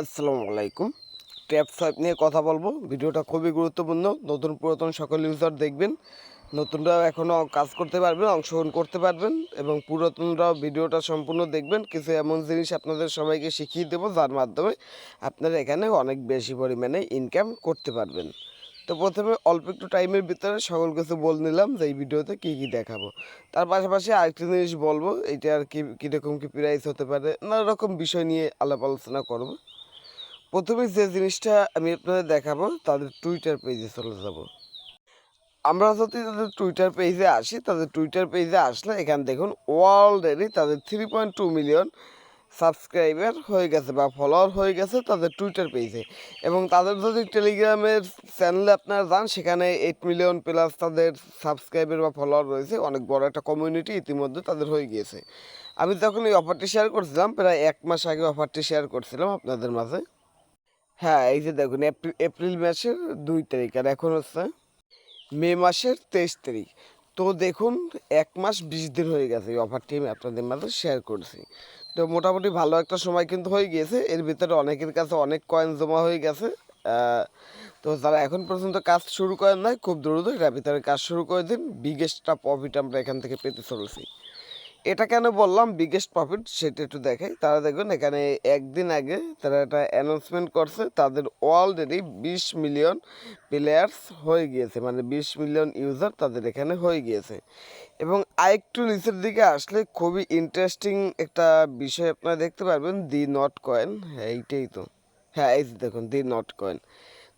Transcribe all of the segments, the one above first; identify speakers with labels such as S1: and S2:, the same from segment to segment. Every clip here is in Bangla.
S1: আসসালামু আলাইকুম। ট্যাপ সোয়াইপ নিয়ে কথা বলব। ভিডিওটা খুবই গুরুত্বপূর্ণ। নতুন পুরাতন সকল ইউজার দেখবেন। নতুনরাও এখনও কাজ করতে পারবেন, অংশগ্রহণ করতে পারবেন এবং পুরাতনরাও ভিডিওটা সম্পূর্ণ দেখবেন। কিছু এমন জিনিস আপনাদের সবাইকে শিখিয়ে দেবো, যার মাধ্যমে আপনারা এখানে অনেক বেশি পরিমাণে ইনকাম করতে পারবেন। তো প্রথমে অল্প একটু টাইমের ভিতরে সকল কিছু বল নিলাম যে এই ভিডিওতে কী কী দেখাবো। তার পাশাপাশি আরেকটি জিনিস বলব এটা আর কি কীরকম কী প্রাইস হতে পারে, নানা রকম বিষয় নিয়ে আলাপ আলোচনা করব। প্রথমে যে জিনিসটা আমি আপনাদের দেখাবো, তাদের টুইটার পেজে চলে যাব। আমরা যদি তাদের টুইটার পেজে আসি, তাদের টুইটার পেজে আসলে এখানে দেখুন অলরেডি তাদের three point two million subscriber হয়ে গেছে বা ফলোয়ার হয়ে গেছে তাদের টুইটার পেজে এবং তাদের যদি টেলিগ্রামের চ্যানেলে আপনারা যান, সেখানে এইট মিলিয়ন প্লাস তাদের সাবস্ক্রাইবার বা ফলোয়ার রয়েছে, অনেক বড় একটা কমিউনিটি ইতিমধ্যে তাদের হয়ে গিয়েছে। আমি যখন এই অফারটি শেয়ার করছিলাম, প্রায় এক মাস আগে অফারটি শেয়ার করছিলাম আপনাদের মাঝে। হ্যাঁ এই যে দেখুন এপ্রিল মাসের দুই তারিখ আর এখন হচ্ছে মে মাসের তেইশ তারিখ। তো দেখুন, এক মাস বিশ দিন হয়ে গেছে এই অফারটি আমি আপনাদের মাঝে শেয়ার করছি। তো মোটামুটি ভালো একটা সময় কিন্তু হয়ে গিয়েছে। এর ভিতরে অনেকের কাছে অনেক কয়েন জমা হয়ে গেছে। তো যারা এখন পর্যন্ত কাজ শুরু করেন নাই, খুব দ্রুত এটার ভিতরে কাজ শুরু করে দিন। বিগেস্টটা প্রফিট আমরা এখান থেকে পেতে চলেছি। এটা কেন বললাম? বিগেস্ট প্রফিট সেটা একটু দেখাই। তারা দেখবেন এখানে একদিন আগে তারা একটা অ্যানাউন্সমেন্ট করছে, তাদের অলরেডি বিশ মিলিয়ন প্লেয়ার্স হয়ে গিয়েছে। মানে বিশ মিলিয়ন ইউজার তাদের এখানে হয়ে গিয়েছে। এবং আরেকটু নিচের দিকে আসলে খুবই ইন্টারেস্টিং একটা বিষয় আপনারা দেখতে পারবেন দি নট কয়েন হ্যাঁ এইটাই তো। হ্যাঁ এই দেখুন দি নট কয়েন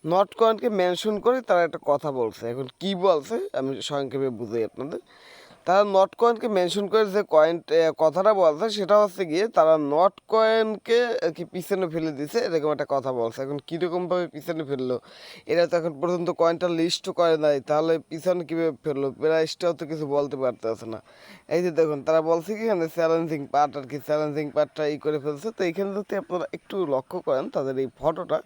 S1: নট কয়েনকে মেনশন করে তারা একটা কথা বলছে। এখন কি বলছে, আমি সংক্ষেপে বুঝাই আপনাদের। তারা নট কয়েনকে মেনশন করে যে কয়েন কথাটা বলছে, সেটা হচ্ছে গিয়ে তারা নট কয়েনকে কি পিছনে ফেলে দিছে এরকম একটা কথা বলছে। এখন কীরকমভাবে পিছনে ফেলল? এরা তো এখন পর্যন্ত কয়েনটা লিস্ট করে নাই, তাহলে পিছনে কীভাবে ফেলল? প্রাইসটাও তো কিছু বলতে পারতেছে না। এই যে দেখুন, তারা বলছে কি, এখানে চ্যালেঞ্জিং পার্ট আর কি চ্যালেঞ্জিং পার্টটা ই করে ফেলছে। তো এইখানে যদি আপনারা একটু লক্ষ্য করেন, তাদের এই ফটোটা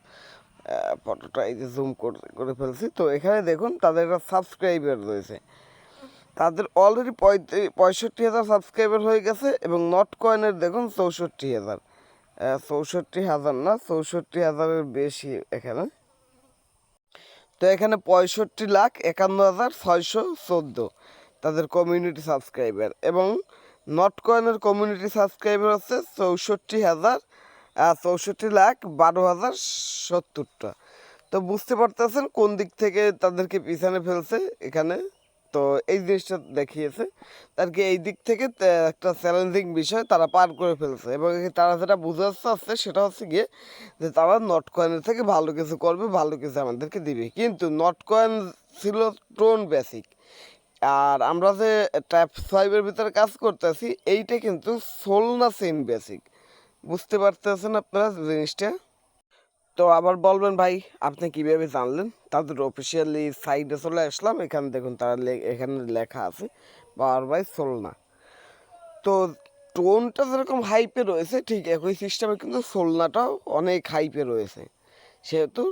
S1: ফটোটা এই যে জুম করে ফেলছি। তো এখানে দেখুন, তাদের একটা সাবস্ক্রাইবার রয়েছে। তাদের অলরেডি পঁয়ষট্টি হাজার সাবস্ক্রাইবার হয়ে গেছে এবং নট কয়েনের দেখুন চৌষট্টি হাজার। চৌষট্টি হাজার না, চৌষট্টি হাজারের বেশি এখানে। তো এখানে পঁয়ষট্টি লাখ একান্ন হাজার ছয়শো চোদ্দ তাদের কমিউনিটি সাবস্ক্রাইবার এবং নট কয়েনের কমিউনিটি সাবস্ক্রাইবার হচ্ছে চৌষট্টি হাজার চৌষট্টি লাখ বারো হাজার সত্তরটা। তো বুঝতে পারতেছেন কোন দিক থেকে তাদেরকে পিছনে ফেলছে এখানে? তো এই জিনিসটা দেখিয়েছে। আর কি এই দিক থেকে একটা চ্যালেঞ্জিং বিষয় তারা পার করে ফেলছে এবং তারা যেটা বুঝাতে চাচ্ছে সেটা হচ্ছে গিয়ে যে তারা নট কয়েনের থেকে ভালো কিছু করবে, ভালো কিছু আমাদেরকে দিবে। কিন্তু নট কয়েন ছিল টোন বেসিক আর আমরা যে ট্যাপ ফাইভের ভিতরে কাজ করতেছি, এইটা কিন্তু সোলনা সেম বেসিক বুঝতে পারতেছেন আপনারা জিনিসটা? তো আবার বলবেন ভাই, আপনি কীভাবে জানলেন? তাদের অফিসিয়ালি সাইটে চলে আসলাম, এখানে দেখুন তারা এখানে লেখা আছে পাওয়ার বাই সোলনা তো টোনটা যেরকম হাইপে রয়েছে, ঠিক একই সিস্টেমে কিন্তু সোলনাটাও অনেক হাইপে রয়েছে। সেহেতু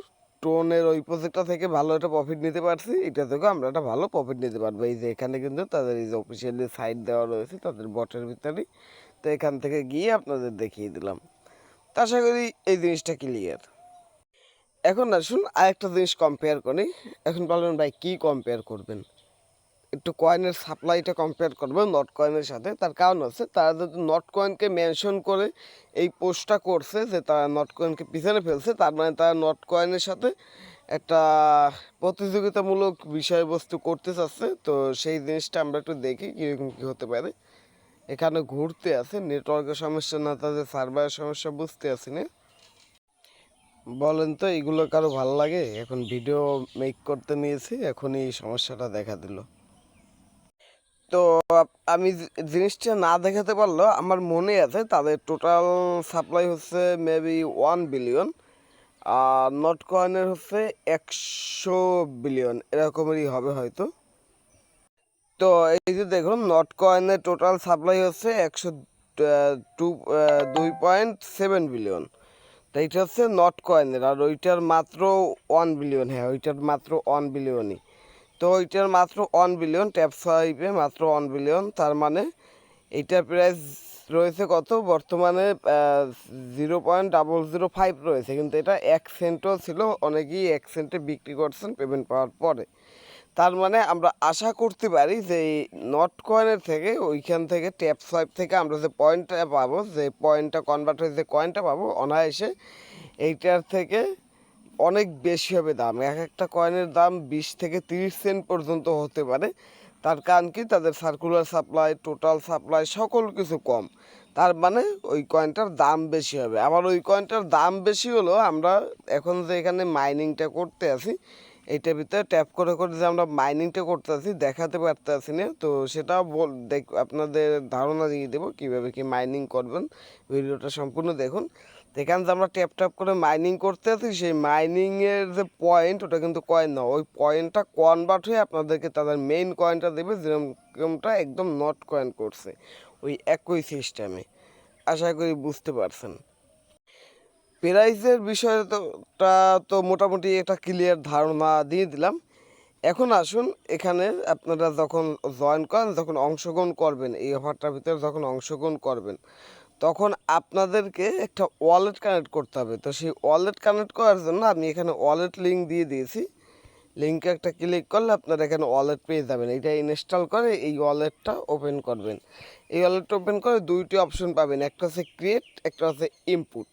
S1: টোনের ওই প্রজেক্টটা থেকে ভালো একটা প্রফিট নিতে পারছি, এটা থেকেও আমরা একটা ভালো প্রফিট নিতে পারব। এই যে এখানে কিন্তু তাদের এই যে অফিসিয়ালি সাইট দেওয়া রয়েছে, তাদের বটের ভিতরেই তো এখান থেকে গিয়ে আপনাদের দেখিয়ে দিলাম। তা আশা করি এই জিনিসটা ক্লিয়ার এখন আসুন আরেকটা জিনিস কম্পেয়ার করি। এখন বলবেন ভাই, কী কম্পেয়ার করবেন? একটু কয়েনের সাপ্লাইটা কম্পেয়ার করবেন নট কয়েনের সাথে। তার কারণ হচ্ছে, তারা যদি নট কয়েনকে মেনশন করে এই পোস্টটা করছে যে তারা নট কয়েনকে পিছনে ফেলছে, তার মানে তারা নট কয়েনের সাথে একটা প্রতিযোগিতামূলক বিষয়বস্তু করতে চাচ্ছে। তো সেই জিনিসটা আমরা একটু দেখি, কীরকম কী হতে পারে। এখানে ঘুরতে আছে নেটওয়ার্কের সমস্যা না, তাদের সার্ভারের সমস্যা বুঝতে আছি না বলেন তো, এগুলো কারও ভালো লাগে? এখন ভিডিও মেক করতে নিয়েছি এখন এই সমস্যাটা দেখা দিল। তো আমি জিনিসটা না দেখাতে পারলেও আমার মনে আছে, তাদের টোটাল সাপ্লাই হচ্ছে মেবি ওয়ান বিলিয়ন আর নট কয়েনের হচ্ছে একশো বিলিয়ন এরকমেরই হবে হয়তো। তো এই যে দেখুন নট কয়েনের টোটাল সাপ্লাই হচ্ছে একশো টু দুই পয়েন্ট সেভেন বিলিয়ন তো এইটা হচ্ছে নট কয়েনের আর ওইটার মাত্র ওয়ান বিলিয়ন হ্যাঁ ওইটার মাত্র ওয়ান বিলিয়নই তো ওইটার মাত্র ওয়ান বিলিয়ন ট্যাপ ফাইভে মাত্র ওয়ান বিলিয়ন তার মানে এইটার প্রাইস রয়েছে কত? বর্তমানে zero point double zero five রয়েছে, কিন্তু এটা এক সেন্টও ছিল, অনেকেই এক সেন্টে বিক্রি করছেন পেমেন্ট পাওয়ার পরে। তার মানে আমরা আশা করতে পারি যে নট কয়েনের থেকে ওইখান থেকে ট্যাপ সোয়াইপ থেকে আমরা যে পয়েন্টটা পাবো, যে পয়েন্টটা কনভার্ট হয়ে যে কয়েনটা পাবো, অনায়াসে এইটার থেকে অনেক বেশি হবে দাম। এক একটা কয়েনের দাম বিশ থেকে তিরিশ সেন্ট পর্যন্ত হতে পারে। তার কারণ কি? তাদের সার্কুলার সাপ্লাই টোটাল সাপ্লাই সকল কিছু কম। তার মানে ওই কয়েনটার দাম বেশি হবে। আবার ওই কয়েনটার দাম বেশি হলো আমরা এখন যে এখানে মাইনিংটা করতে আছি এইটার ভিতরে ট্যাপ করে করে যে আমরা মাইনিংটা করতে আছি দেখাতে পারতে আছি না। তো সেটাও বল, দেখ, আপনাদের ধারণা দিয়ে দেবো কীভাবে কি মাইনিং করবেন। ভিডিওটা সম্পূর্ণ দেখুন। এখানে যে আমরা ট্যাপ ট্যাপ করে মাইনিং করতে আছি সেই মাইনিংয়ের যে পয়েন্ট ওটা কিন্তু কয়েন না। ওই পয়েন্টটা কনভার্ট হয়ে আপনাদেরকে তাদের মেইন কয়েনটা দেবে, যেরকমটা একদম নট কয়েন করছে, ওই একই সিস্টেমে আশা করি বুঝতে পারছেন। প্রাইসের বিষয়টা তো মোটামুটি একটা ক্লিয়ার ধারণা দিয়ে দিলাম। এখন আসুন, এখানে আপনারা যখন জয়েন করেন, যখন অংশগ্রহণ করবেন, এই অফারটার ভিতরে যখন অংশগ্রহণ করবেন, তখন আপনাদেরকে একটা ওয়ালেট কানেক্ট করতে হবে। তো সেই ওয়ালেট কানেক্ট করার জন্য আমি এখানে ওয়ালেট লিঙ্ক দিয়ে দিয়েছি। লিঙ্কে একটা ক্লিক করলে আপনারা এখানে ওয়ালেট পেয়ে যাবেন। এটা ইনস্টল করে এই ওয়ালেটটা ওপেন করবেন। এই ওয়ালেটটা ওপেন করে দুইটি অপশন পাবেন। একটা হচ্ছে ক্রিয়েট একটা হচ্ছে ইনপুট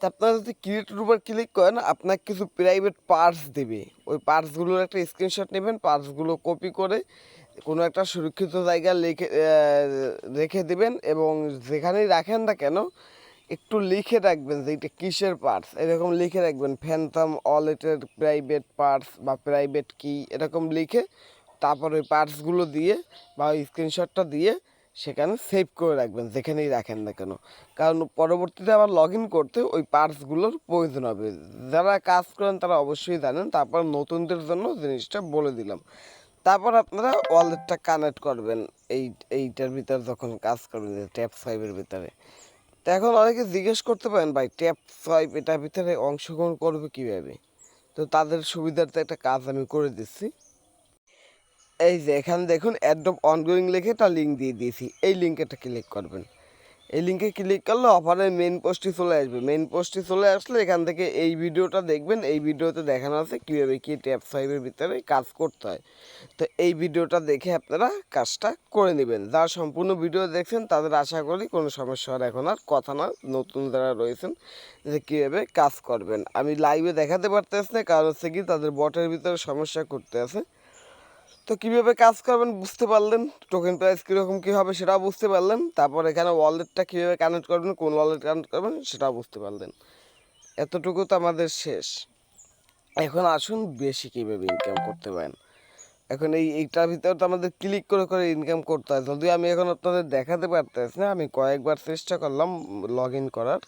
S1: তা আপনারা যদি ক্রিয়েটের উপর ক্লিক করেন, আপনাকে কিছু প্রাইভেট পার্টস দেবে। ওই পার্টসগুলোর একটা স্ক্রিনশট নেবেন পার্টসগুলো কপি করে কোনো একটা সুরক্ষিত জায়গায় লিখে রেখে দেবেন এবং যেখানেই রাখেন না কেন, একটু লিখে রাখবেন যে এটা কিসের পার্টস এরকম লিখে রাখবেন ফ্যান্টাম ওয়ালেটের প্রাইভেট পার্টস বা প্রাইভেট কি এরকম লিখে তারপর ওই পার্টসগুলো দিয়ে বা ওই স্ক্রিনশটটা দিয়ে সেখানে সেভ করে রাখবেন, যেখানেই রাখেন না কেন। কারণ পরবর্তীতে আবার লগ ইন করতে ওই পার্টসগুলোর প্রয়োজন হবে। যারা কাজ করেন তারা অবশ্যই জানেন, তারপর নতুনদের জন্য জিনিসটা বলে দিলাম। তারপর আপনারা ওয়ালেটটা কানেক্ট করবেন এই, এইটার ভিতরে যখন কাজ করবেন ট্যাপ ফাইভের ভিতরে। তো এখন অনেকে জিজ্ঞেস করতে পারেন, ভাই ট্যাপ ফাইভ এটার ভিতরে অংশগ্রহণ করবে কীভাবে? তো তাদের সুবিধার্থে একটা কাজ আমি করে দিচ্ছি। এই যে, এখানে দেখুন অ্যাডব অনগোয়িং লিখে একটা লিঙ্ক দিয়ে দিয়েছি। এই লিঙ্কে একটা ক্লিক করবেন। এই লিঙ্কে ক্লিক করলে অফারের মেন পোস্টটি চলে আসবে। মেন পোস্টটি চলে আসলে এখান থেকে এই ভিডিওটা দেখবেন। এই ভিডিওতে দেখানো আছে কীভাবে কী ট্যাপ ফাইভের ভিতরে কাজ করতে হয়। তো এই ভিডিওটা দেখে আপনারা কাজটা করে নেবেন। যারা সম্পূর্ণ ভিডিও দেখছেন, তাদের আশা করি কোনো সমস্যা আর এখন আর কথা না নতুন যারা রয়েছেন, যে কীভাবে কাজ করবেন। আমি লাইভে দেখাতে পারতেছি না, কারণ হচ্ছে কি তাদের বটের ভিতরে সমস্যা করতে আছে। তো কীভাবে কাজ করবেন বুঝতে পারলেন? টোকেন প্রাইস কীরকম কী হবে সেটাও বুঝতে পারলেন। তারপর এখানে ওয়ালেটটা কীভাবে কানেক্ট করবেন, কোন ওয়ালেট কানেক্ট করবেন সেটাও বুঝতে পারলেন। এতটুকু তো আমাদের শেষ। এখন আসুন বেশি কীভাবে ইনকাম করতে পারেন। এখন এই এইটার ভিতরে তো আমাদের ক্লিক করে করে ইনকাম করতে হয়। যদিও আমি এখন আপনাদের দেখাতে পারতেছি না, আমি কয়েকবার চেষ্টা করলাম লগ ইন করার।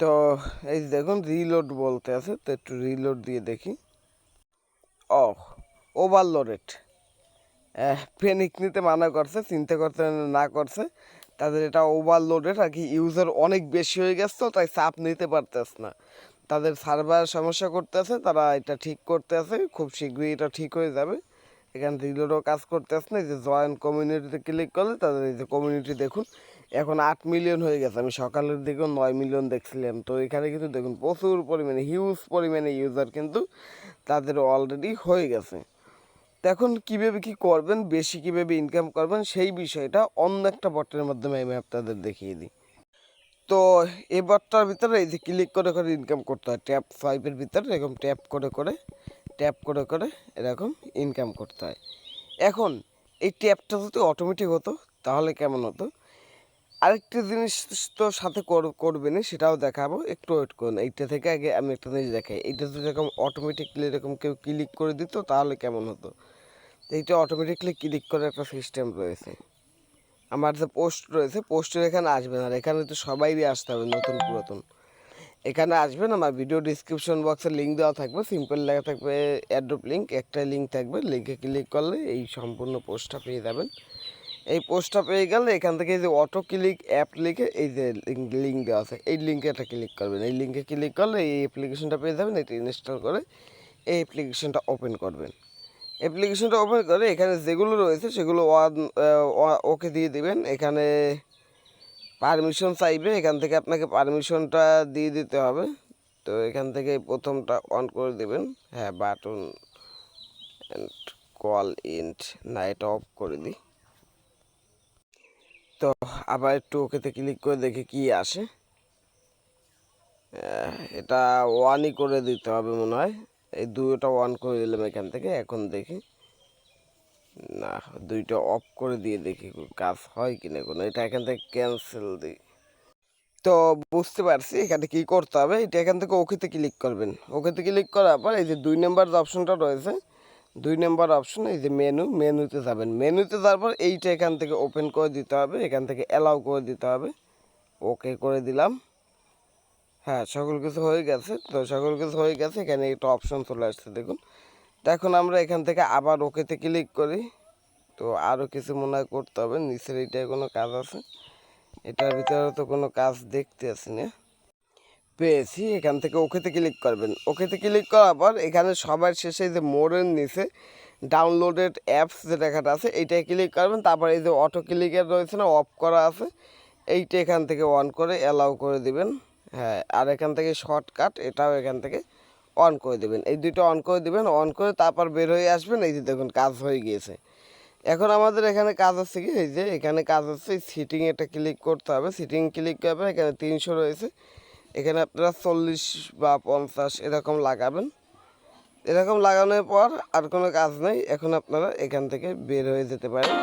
S1: তো এই দেখুন রিলোড বলতে আছে, তো একটু রিলোড দিয়ে দেখি। ও ওভারলোডেড পেনিক নিতে মানা করছে, চিন্তা করতে না করছে। তাদের এটা ওভারলোডেড আর কি ইউজার অনেক বেশি হয়ে গেছে, তো তাই চাপ নিতে পারতেছে না। তাদের সার্ভার সমস্যা করতে আছে তারা এটা ঠিক করতে আছে খুব শীঘ্রই এটা ঠিক হয়ে যাবে। এখানে রিলোডও কাজ করতে আসে না যে জয়েন কমিউনিটিতে ক্লিক করলে তাদের এই যে কমিউনিটি দেখুন, এখন আট মিলিয়ন হয়ে গেছে। আমি সকালের দিকেও নয় মিলিয়ন দেখছিলাম। তো এখানে কিন্তু দেখুন প্রচুর পরিমাণে হিউজ পরিমাণে ইউজার কিন্তু তাদের অলরেডি হয়ে গেছে। তো এখন কীভাবে কী করবেন, বেশি কীভাবে ইনকাম করবেন, সেই বিষয়টা অন্য একটা বটের মাধ্যমে আমি আপনাদের দেখিয়ে দিই। তো এ বটটার ভিতরে এই যে ক্লিক করে করে ইনকাম করতে হয় ট্যাপ ফাইভের ভিতরে এরকম ট্যাপ করে করে ট্যাপ করে করে এরকম ইনকাম করতে হয়। এখন এই ট্যাপটা যদি অটোমেটিক হতো, তাহলে কেমন হতো? আরেকটি জিনিস তো সাথে কর- করবেনই, সেটাও দেখাবো। একটু ওয়েট করুন, এইটা থেকে আগে আমি একটা জিনিস দেখাই। এইটা যদি এরকম অটোমেটিকলি এরকম কেউ ক্লিক করে দিত, তাহলে কেমন হতো? এইটা অটোমেটিকলি ক্লিক করার একটা সিস্টেম রয়েছে। আমার যে পোস্ট রয়েছে পোস্টের এখানে আসবেন আর এখানে তো সবাইই আসতে হবে, নতুন, পুরাতন। এখানে আসবেন আমার ভিডিও ডিসক্রিপশন বক্সে লিঙ্ক দেওয়া থাকবে সিম্পল লেখা থাকবে অ্যাড্রপ লিঙ্ক একটা লিঙ্ক থাকবে। লিঙ্কে ক্লিক করলে এই সম্পূর্ণ পোস্টটা পেয়ে যাবেন। এই পোস্টটা পেয়ে গেলে এখান থেকে যে অটো ক্লিক অ্যাপ লিখে এই যে লিঙ্ক দেওয়া আছে, এই লিঙ্কে একটা ক্লিক করবেন। এই লিঙ্কে ক্লিক করলে এই অ্যাপ্লিকেশনটা পেয়ে যাবেন, এটা ইনস্টল করে এই অ্যাপ্লিকেশনটা ওপেন করবেন। অ্যাপ্লিকেশনটা ওপেন করে এখানে যেগুলো রয়েছে সেগুলো ওকে দিয়ে দিবেন। এখানে পারমিশন চাইবে, এখান থেকে আপনাকে পারমিশনটা দিয়ে দিতে হবে। তো এখান থেকে প্রথমটা অন করে দেবেন। হ্যাঁ বাটন অ্যান্ড কল ইন্ট না, এটা অফ করে দিই। তো আবার একটু ওকেতে ক্লিক করে দেখে কি আসে। এটা ওয়ানই করে দিতে হবে মনে হয়। এই দুইটা অন করে দিলাম এখান থেকে, এখন দেখি। না, দুইটা অফ করে দিয়ে দেখি কাজ হয় কি না কোনো। এটা এখান থেকে ক্যান্সেল দিই। তো বুঝতে পারছি এখানে কি করতে হবে। এটা এখান থেকে ওকেতে ক্লিক করবেন। ওকেতে ক্লিক করার পর এই যে দুই নম্বর যে অপশনটা রয়েছে দুই নম্বর অপশন এই যে মেনু মেনুতে যাবেন। মেনুতে যাওয়ার পর এইটা এখান থেকে ওপেন করে দিতে হবে, এখান থেকে অ্যালাউ করে দিতে হবে। ওকে করে দিলাম। হ্যাঁ সকল কিছু হয়ে গেছে। তো সকল কিছু হয়ে গেছে, এখানে একটা অপশন চলে আসছে, দেখুন। তো এখন আমরা এখান থেকে আবার ওকেতে ক্লিক করি। তো আরও কিছু মনে হয় করতে হবে, নিচের এইটায় কোনো কাজ আছে? এটার ভিতরে তো কোনো কাজ দেখতে আসি না পেয়েছি, এখান থেকে ওকেতে ক্লিক করবেন। ওকেতে ক্লিক করার পর এখানে সবার শেষে যে মোড়ের নিচে ডাউনলোডেড অ্যাপস যে লেখাটা আছে, এইটায় ক্লিক করবেন। তারপর এই যে অটো ক্লিকের রয়েছে না অফ করা আছে, এইটা এখান থেকে অন করে অ্যালাউ করে দিবেন। হ্যাঁ আর এখান থেকে শর্টকাট এটাও এখান থেকে অন করে দেবেন। এই দুটো অন করে দিবেন অন করে তারপর বের হয়ে আসবেন। এই যে দেখুন, কাজ হয়ে গিয়েছে। এখন আমাদের এখানে কাজ হচ্ছে কি? এই যে এখানে কাজ হচ্ছে সিটিং এটা ক্লিক করতে হবে। সিটিং ক্লিক করবেন এখানে তিনশো রয়েছে। এখানে আপনারা চল্লিশ বা পঞ্চাশ এরকম লাগাবেন। এরকম লাগানোর পর আর কোনো কাজ নেই, এখন আপনারা এখান থেকে বের হয়ে যেতে পারেন।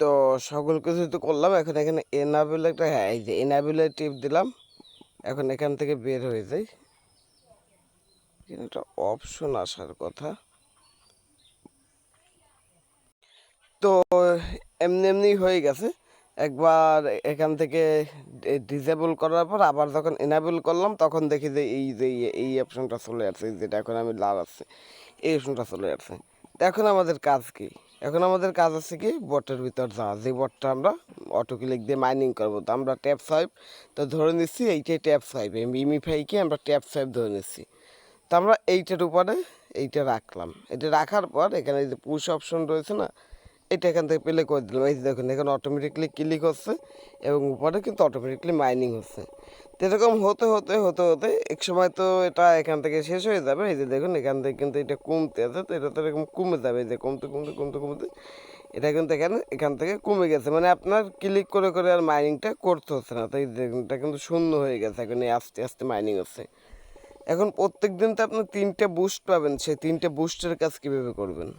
S1: তো সকল কিছু তো করলাম, এখন এখানে এনাবেল একটা হ্যাঁ এই যে এনাবেলে টিপ দিলাম। এখন এখান থেকে বের হয়ে যাই। একটা অপশন আসার কথা। তো এমনি এমনি হয়ে গেছে। একবার এখান থেকে ডিসেবল করার পর আবার যখন এনাবেল করলাম, তখন দেখি যে এই যে এই- অপশনটা চলে আসছে যেটা এখন আমি লাল আছে, এই অপশনটা চলে আসছে। এখন আমাদের কাজ কি? এখন আমাদের কাজ আছে কি? বটের ভিতর যাওয়া। যে বটটা আমরা অটো ক্লিক দিয়ে মাইনিং করব। তো আমরা ট্যাপ সাইপ তো ধরে নিচ্ছি এইটাই ট্যাপ সাইপ ইমিফাইকে আমরা ট্যাপ সাইপ ধরে নিচ্ছি। তো আমরা এইটার উপরে এইটা রাখলাম। এটা রাখার পর এখানে যে পুশ অপশন রয়েছে না এটা এখান থেকে প্লে করে দিলাম। এই যে দেখুন, এখানে অটোমেটিকলি ক্লিক হচ্ছে এবং উপরে কিন্তু অটোমেটিকলি মাইনিং হচ্ছে। তো এরকম হতে হতে হতে হতে এক সময় তো এটা এখান থেকে শেষ হয়ে যাবে। এই যে দেখুন, এখান থেকে কিন্তু এটা কমতে আছে, তো এটা তো এরকম কমে যাবে। এই যে কমতে কমতে কমতে কমতে এটা কিন্তু এখানে, এখান থেকে কমে গেছে। মানে আপনার ক্লিক করে করে আর মাইনিংটা করতে হচ্ছে না। তো এই দেখুন, এটা কিন্তু শূন্য হয়ে গেছে এখন আস্তে আস্তে মাইনিং হচ্ছে। এখন প্রত্যেক দিন তো আপনি তিনটে বুস্ট পাবেন। সেই তিনটে বুস্টের কাজ কীভাবে করবেন?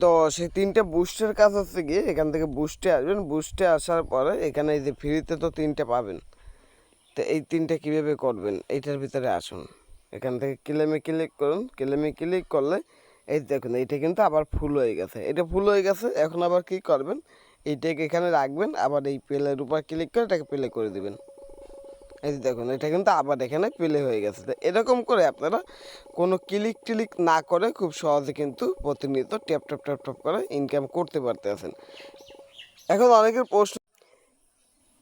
S1: তো সেই তিনটে বুস্টের কাজ হচ্ছে গিয়ে, এখান থেকে বুস্টে আসবেন। বুস্টে আসার পরে এখানে এই যে ফ্রিতে তো তিনটে পাবেন। তো এই তিনটে কীভাবে করবেন, এইটার ভিতরে আসুন। এখান থেকে ক্লেমে ক্লিক করুন। ক্লেমে ক্লিক করলে এই দেখুন, এইটা কিন্তু আবার ফুল হয়ে গেছে। এটা ফুল হয়ে গেছে, এখন আবার কি করবেন, এইটাকে এখানে রাখবেন, আবার এই প্লের উপর ক্লিক করে এটাকে প্লে করে দিবেন। এই যে দেখুন, এটা কিন্তু আবার এখানে প্লে হয়ে গেছে। এরকম করে আপনারা কোনো ক্লিক টিলিক না করে খুব সহজে কিন্তু প্রতিনিয়ত ট্যাপ ট্যাপ ট্যাপ ট্যাপ করে ইনকাম করতে পারতে আছেন এখন অনেকের প্রশ্ন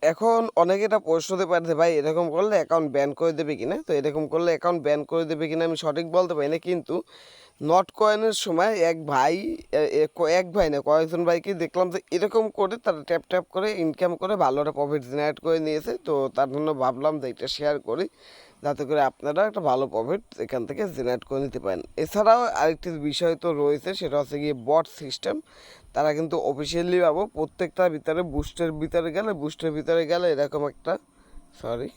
S1: এখন অনেকে এটা প্রশ্ন হতে পারে ভাই, এরকম করলে অ্যাকাউন্ট ব্যান করে দেবে কিনা তো এরকম করলে অ্যাকাউন্ট ব্যান করে দেবে কিনা আমি সঠিক বলতে পারি না। কিন্তু নট কয়েনের সময় এক ভাই এক ভাই না, কয়েকজন ভাইকে দেখলাম যে এরকম করে তারা ট্যাপ ট্যাপ করে ইনকাম করে ভালো একটা প্রফিট জেনারেট করে নিয়েছে। তো তার জন্য ভাবলাম যে এটা শেয়ার করি। যাতে করে আপনারা একটা ভালো প্রফিট এখান থেকে জেনারেট করে নিতে পারেন। এছাড়াও আরেকটি বিষয় তো রয়েছে, সেটা হচ্ছে গিয়ে বট সিস্টেম তারা কিন্তু অফিসিয়ালি পাবো প্রত্যেকটার ভিতরে বুস্টের ভিতরে গেলে বুস্টের ভিতরে গেলে এরকম একটা সরি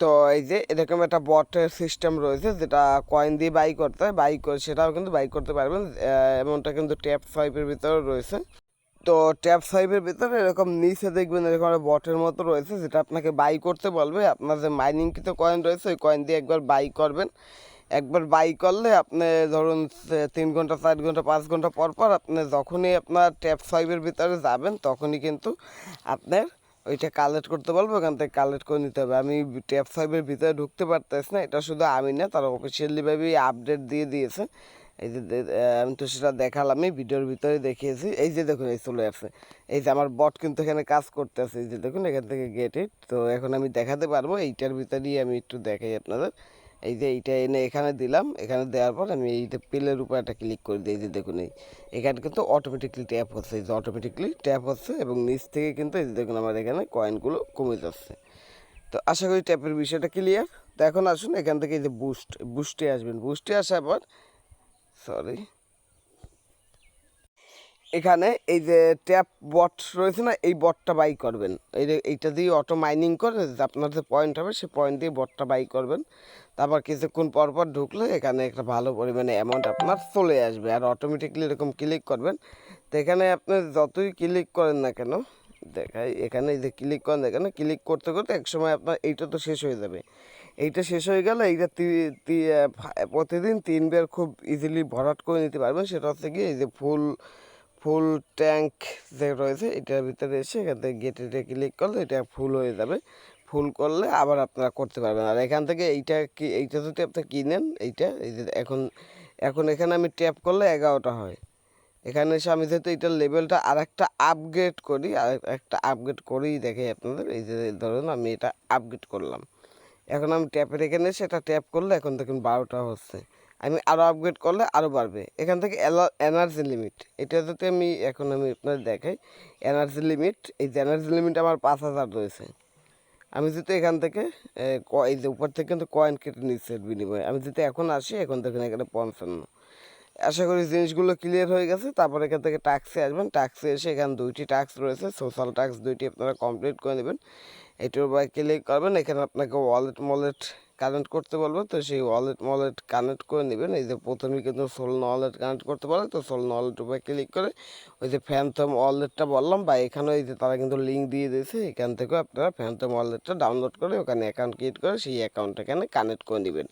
S1: তো এই যে এরকম একটা বটের সিস্টেম রয়েছে, যেটা কয়েন দিয়ে বাই করতে হয় বাই করে সেটাও কিন্তু বাই করতে পারবেন। এমনটা কিন্তু ট্যাপ ফাইভের ভিতরে রয়েছে। তো ট্যাপ ফাইভের ভিতরে এরকম নিচে দেখবেন এরকম একটা বটের মতো রয়েছে, যেটা আপনাকে বাই করতে বলবে। আপনার যে মাইনিংকৃত কয়েন রয়েছে, ওই কয়েন দিয়ে একবার বাই করবেন। একবার বাই করলে আপনি ধরুন তিন ঘণ্টা, চার ঘণ্টা, পাঁচ ঘণ্টা পর পর আপনি যখনই আপনার ট্যাপ ফাইভের ভিতরে যাবেন, তখনই কিন্তু আপনার ওইটা কালেক্ট করতে বলব, ওখান থেকে কালেক্ট করে নিতে হবে। আমি ট্যাপ ফাইভের ভিতরে ঢুকতে পারতেছি না, এটা শুধু আমি না, তারা অফিসিয়ালিভাবেই আপডেট দিয়ে দিয়েছে। এই যে আমি তো সেটা দেখালামই, ভিডিওর ভিতরে দেখিয়েছি। এই যে দেখুন, এই চলে আসছে। এই যে আমার বট কিন্তু এখানে কাজ করতেছে। এই যে দেখুন, এখান থেকে গেট ইট তো এখন আমি দেখাতে পারব, এইটার ভিতরেই আমি একটু দেখাই আপনাদের। এই যে এইটা এনে এখানে দিলাম। এখানে দেওয়ার পর আমি এইটা পেলের উপর একটা ক্লিক করে দিই। এই যে দেখুন, এই, এখানে কিন্তু অটোমেটিকলি ট্যাপ হচ্ছে। এই যে অটোমেটিকলি ট্যাপ হচ্ছে এবং নিচ থেকে কিন্তু এই যে দেখুন, আমার এখানে কয়েনগুলো কমে যাচ্ছে। তো আশা করি ট্যাপের বিষয়টা ক্লিয়ার তো এখন আসুন, এখান থেকে এই যে বুস্ট বুস্টে আসবেন। বুস্টে আসার পর সরি এখানে এই যে ট্যাপ বট রয়েছে না, এই বটটা বাই করবেন। এই এইটা দিয়ে অটো মাইনিং করে আপনার যে পয়েন্ট হবে সেই পয়েন্ট দিয়ে বটটা বাই করবেন। তারপর কিছুক্ষণ পর পর ঢুকলে এখানে একটা ভালো পরিমাণে অ্যামাউন্ট আপনার চলে আসবে। আর অটোমেটিকলি এরকম ক্লিক করবেন। তো এখানে আপনি যতই ক্লিক করেন না কেন, দেখাই, এখানে এই যে ক্লিক করেন, এখানে ক্লিক করতে করতে একসময় আপনার এইটা তো শেষ হয়ে যাবে। এইটা শেষ হয়ে গেলে এইটা প্রতিদিন তিনবার খুব ইজিলি ভরাট করে নিতে পারবেন। সেটা হচ্ছে কি এই যে ফুল ফুল ট্যাঙ্ক যে রয়েছে, এটার ভিতরে এসে এখান থেকে গেটে ক্লিক করলে এটা ফুল হয়ে যাবে। ফুল করলে আবার আপনারা করতে পারবেন। আর এখান থেকে এইটা কি, এইটা যদি আপনি কিনেন, এইটা, এই যে এখন এখন এখানে আমি ট্যাপ করলে এগারোটা হয়। এখানে এসে আমি যেহেতু এইটার লেভেলটা আর একটা আপগ্রেড করি আর একটা আপগ্রেড করেই দেখে আপনাদের। এই যে ধরুন আমি এটা আপগ্রেড করলাম। এখন আমি ট্যাপের এখানে এসে এটা ট্যাপ করলে এখন দেখুন বারোটা হচ্ছে। আমি আরও আপগ্রেড করলে আরও বাড়বে। এখান থেকে এনার্জি লিমিট এটা যদি আমি এখন আমি আপনাদের দেখাই এনার্জি লিমিট এই যে এনার্জি লিমিট আমার পাঁচ হাজার রয়েছে। আমি যদি এখান থেকে এই যে উপর থেকে কিন্তু কয়েন কেটে নিচ্ছে বিনিময়ে। আমি যদি এখন আসি, এখন দেখুন এখানে পঞ্চান্ন। আশা করি জিনিসগুলো ক্লিয়ার হয়ে গেছে। তারপর এখান থেকে ট্যাক্সে আসবেন। ট্যাক্সে এসে এখানে দুইটি ট্যাক্স রয়েছে। সোশ্যাল ট্যাক্স দুইটি আপনারা কমপ্লিট করে নেবেন। এটার উপর ক্লিক করবেন, এখানে আপনাকে ওয়ালেট মলেট কানেক্ট করতে বলব। তো সেই ওয়ালেট মলেট কানেক্ট করে নেবেন। এই যে প্রথমে কিন্তু সোল ওয়ালেট কানেক্ট করতে বলে, তো সোল ওয়ালেট উপরে ক্লিক করে ওই যে ফ্যানথম ওয়ালেটটা বললাম বা এখানে এই যে তারা কিন্তু লিঙ্ক দিয়ে দিয়েছে, এখান থেকেও আপনারা ফ্যানথম ওয়ালেটটা ডাউনলোড করে ওখানে অ্যাকাউন্ট ক্রিয়েট করে সেই অ্যাকাউন্টটা এখানে কানেক্ট করে নেবেন।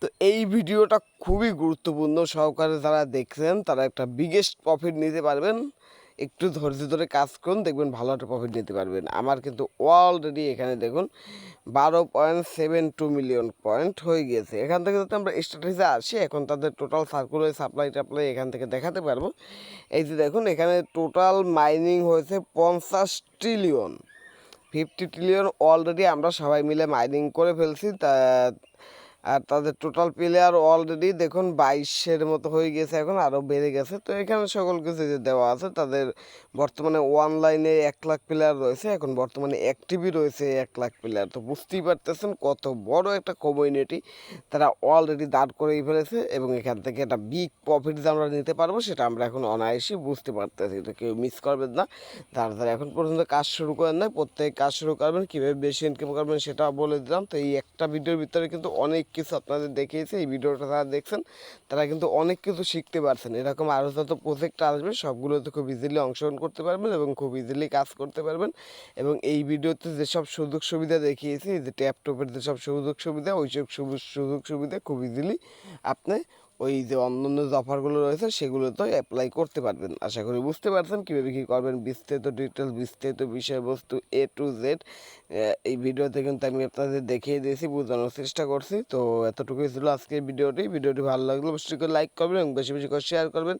S1: তো এই ভিডিওটা খুবই গুরুত্বপূর্ণ সহকারে যারা দেখছেন, তারা একটা বিগেস্ট প্রফিট নিতে পারবেন। একটু ধৈর্য ধরে কাজ করুন, দেখবেন ভালো একটা প্রফিট নিতে পারবেন। আমার কিন্তু অলরেডি এখানে দেখুন বারো point seven two million point হয়ে গিয়েছে। এখান থেকে যদি আমরা স্ট্যাটাসে আসি, এখন তাদের টোটাল সার্কুলার সাপ্লাই টাপ্লাই এখান থেকে দেখাতে পারব। এই যে দেখুন, এখানে টোটাল মাইনিং হয়েছে পঞ্চাশ ট্রিলিয়ন ফিফটি ট্রিলিয়ন অলরেডি আমরা সবাই মিলে মাইনিং করে ফেলছি, তা আর তাদের টোটাল প্লেয়ার অলরেডি দেখুন বাইশের মতো হয়ে গেছে, এখন আরও বেড়ে গেছে। তো এখানে সকল কিছু যে দেওয়া আছে, তাদের বর্তমানে অনলাইনে এক লাখ প্লেয়ার রয়েছে, এখন বর্তমানে অ্যাক্টিভই রয়েছে এক লাখ প্লেয়ার তো বুঝতেই পারতেছেন কত বড় একটা কমিউনিটি তারা অলরেডি দাঁড় করেই ফেলেছে এবং এখান থেকে একটা বিগ প্রফিট যে আমরা নিতে পারব, সেটা আমরা এখন অনায়াসই বুঝতে পারতেছি। তো কেউ মিস করবেন না, তারা তারা এখন পর্যন্ত কাজ শুরু করেন না প্রত্যেক কাজ শুরু করবেন, কীভাবে বেশি ইনকাম করবেন সেটা বলে দিলাম। তো এই একটা ভিডিওর ভিতরে কিন্তু অনেক কিছু আপনাদের দেখিয়েছে, এই ভিডিওটা যারা দেখছেন, তারা কিন্তু অনেক কিছু শিখতে পারছেন। এরকম আরও যত প্রজেক্ট আসবে সবগুলোতে খুব ইজিলি অংশগ্রহণ করতে পারবেন এবং খুব ইজিলি কাজ করতে পারবেন। এবং এই ভিডিওতে যেসব সুযোগ সুবিধা দেখিয়েছি যে ট্যাপটপের যেসব সুযোগ সুবিধা, ওই সব সুযোগ সুবিধা খুব ইজিলি আপনি ওই যে অন্যান্য যে অফারগুলো রয়েছে, সেগুলোতেও অ্যাপ্লাই করতে পারবেন। আশা করি বুঝতে পারছেন কীভাবে কী করবেন, বিস্তারিত ডিটেলস বিস্তারিত বিষয়বস্তু এ টু জেড এই ভিডিওতে কিন্তু আমি আপনাদের দেখিয়ে দিয়েছি, বোঝানোর চেষ্টা করছি। তো এতটুকুই ছিল আজকের ভিডিওটি। ভিডিওটি ভালো লাগলে অবশ্যই করে লাইক করবেন এবং বেশি বেশি করে শেয়ার করবেন।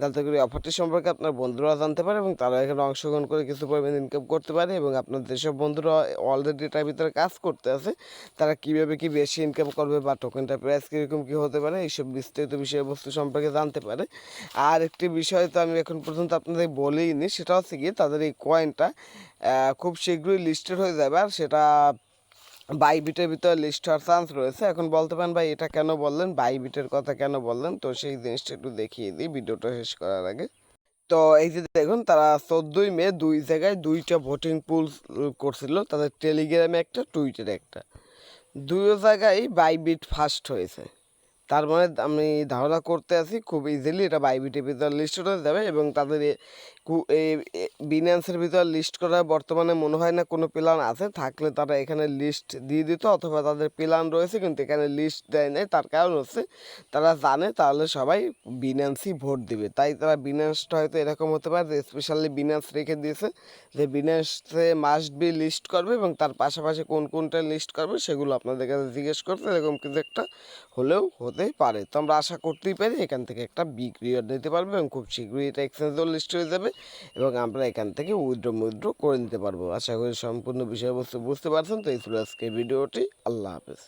S1: যাতে করে অফারটি সম্পর্কে আপনার বন্ধুরা জানতে পারে এবং তারা এখানে অংশগ্রহণ করে কিছু পরিমাণ ইনকাম করতে পারে এবং আপনার যেসব বন্ধুরা অলরেডি এটার ভিতরে কাজ করতে আছে, তারা কীভাবে কি বেশি ইনকাম করবে বা টোকেনটা প্রাইস কীরকম কী হতে পারে, এইসব বিস্তারিত বিষয়বস্তু সম্পর্কে জানতে পারে। আর একটি বিষয় তো আমি এখন পর্যন্ত আপনাদের বলেইনি সেটা হচ্ছে কি তাদের এই কয়েনটা খুব শীঘ্রই লিস্টেড হয়ে যাবে। আর সেটা বাইবিটের ভিতরে লিস্ট হওয়ার চান্স রয়েছে। এখন বলতে পারেন ভাই, এটা কেন বললেন? বাইবিটের কথা কেন বললেন? তো সেই জিনিসটা একটু দেখিয়ে দিই ভিডিওটা শেষ করার আগে। তো এই যে দেখুন, তারা চোদ্দোই মে দুই জায়গায় দুইটা ভোটিং পুল করছিল। তাদের টেলিগ্রামে একটা টুইটারে একটা। দুই জায়গায় বাইবিট ফার্স্ট হয়েছে। তার মানে আমি ধারণা করতে আছি খুব ইজিলি এটা বাইবিটের ভিতরে লিস্ট হয়ে যাবে এবং তাদের এই বিনান্সের ভিতরে লিস্ট করা বর্তমানে মনে হয় না কোনো প্ল্যান আছে। থাকলে তারা এখানে লিস্ট দিয়ে দিত অথবা তাদের প্ল্যান রয়েছে, কিন্তু এখানে লিস্ট দেয় নাই, তার কারণ হচ্ছে তারা জানে তাহলে সবাই বিনান্সই ভোট দিবে। তাই তারা বিনান্সটা হয়তো এরকম হতে পারে যে স্পেশালি বিনান্স রেখে দিয়েছে যে বিনান্সে মাস্ট বি লিস্ট করবে এবং তার পাশাপাশি কোন কোনটা লিস্ট করবে সেগুলো আপনাদের কাছে জিজ্ঞেস করতে এরকম কিছু একটা হলেও হতে পারে। তো আমরা আশা করতেই পারি এখান থেকে একটা বিগ রিওয়ার্ড নিতে পারব এবং খুব শীঘ্রই এটা এক্সচেঞ্জও লিস্ট হয়ে যাবে। এবং আমরা এখান থেকে উইড্রো উইথড্র করে নিতে পারব। আশা করি সম্পূর্ণ বিষয়বস্তু বুঝতে পারছেন। তো এই ছিল আজকে ভিডিওটি। আল্লাহ হাফেজ।